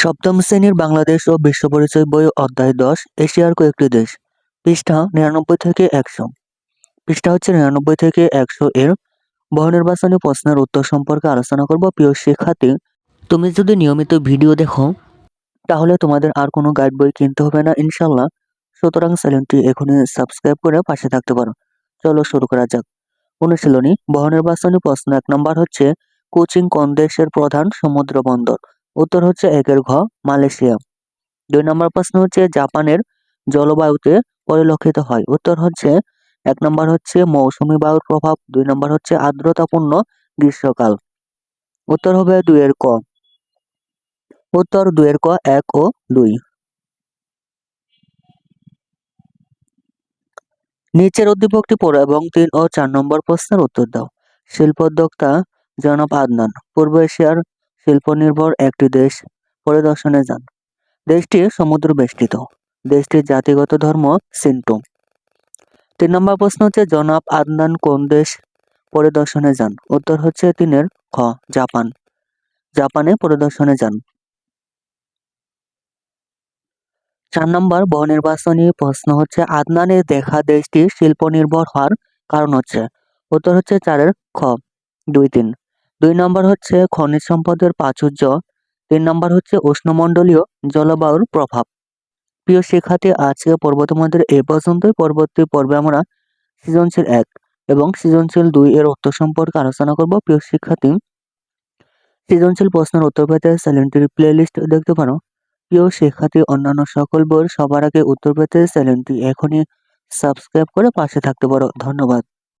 সপ্তম শ্রেণির বাংলাদেশ ও বিশ্ব পরিচয় বই অধ্যায় দশ, এশিয়ার কয়েকটি দেশ। পৃষ্ঠা নিরানব্বই থেকে একশো। পৃষ্ঠা হচ্ছে নিরানব্বই থেকে একশো এর বহু নির্বাচনী প্রশ্নের উত্তর সম্পর্কে আলোচনা করব। প্রিয় শিক্ষার্থী, তুমি যদি নিয়মিত ভিডিও দেখো, তাহলে তোমাদের আর কোনো গাইড বই কিনতে হবে না ইনশাল্লাহ সুতরাং চ্যানেলটি এখনই সাবস্ক্রাইব করে পাশে থাকতে পারো। চলো শুরু করা যাক। অনুশীলনী বহু নির্বাচনী প্রশ্ন এক নম্বর হচ্ছে, কোচিং কোন দেশের প্রধান সমুদ্র বন্দর? উত্তর হচ্ছে একের ঘ, মালয়েশিয়া। দুই নম্বর প্রশ্ন হচ্ছে জাপানের জলবায়ুতে পরিলক্ষিত হয়। উত্তর হচ্ছে, এক নম্বর হচ্ছে মৌসুমী বায়ুর প্রভাব, দুই নম্বর হচ্ছে আর্দ্রতাপূর্ণ গ্রীষ্মকাল। উত্তর হবে দুইয়ের ক। উত্তর দুইয়ের ক, এক ও দুই। নিচের উদ্দীপকটি পড়ো এবং তিন ও চার নম্বর প্রশ্নের উত্তর দাও। শিল্পোদ্যোক্তা জনাব আদনান, পূর্ব এশিয়ার শিল্প নির্ভর একটি দেশ পরিদর্শনে যান। দেশটি সমুদ্র বেষ্টিত দেশটির জাতিগত ধর্ম সিন্টু তিন নম্বর প্রশ্ন হচ্ছে, জনাব আদনান কোন দেশ পরিদর্শনে যান? উত্তর হচ্ছে তিনের খ, জাপান। জাপানে পরিদর্শনে যান। চার নম্বর বহুনির্বাচনী প্রশ্ন হচ্ছে আদনানের দেখা দেশটি শিল্প নির্ভর হওয়ার কারণ হচ্ছে? উত্তর হচ্ছে চারের খ, দুই, তিন। দুই নম্বর হচ্ছে খনিজ সম্পদের প্রাচুর্য। তিন নম্বর হচ্ছে উষ্ণমণ্ডলীয় জলবায়ুর প্রভাব। প্রিয় শিক্ষার্থী আজকে পর্ব তোমাদের এ পর্যন্তই। পরবর্তী পর্বে আমরা সৃজনশীল এক এবং সৃজনশীল দুই এর উত্তর সম্পর্কে আলোচনা করব। প্রিয় শিক্ষার্থী, সৃজনশীল প্রশ্নের উত্তর পেতে চ্যানেলটির প্লেলিস্ট দেখতে পারো। প্রিয় শিক্ষার্থী, অন্যান্য সকল বইয়ের সবার আগে উত্তর পেতে চ্যানেলটি এখনই সাবস্ক্রাইব করে পাশে থাকতে পারো। ধন্যবাদ।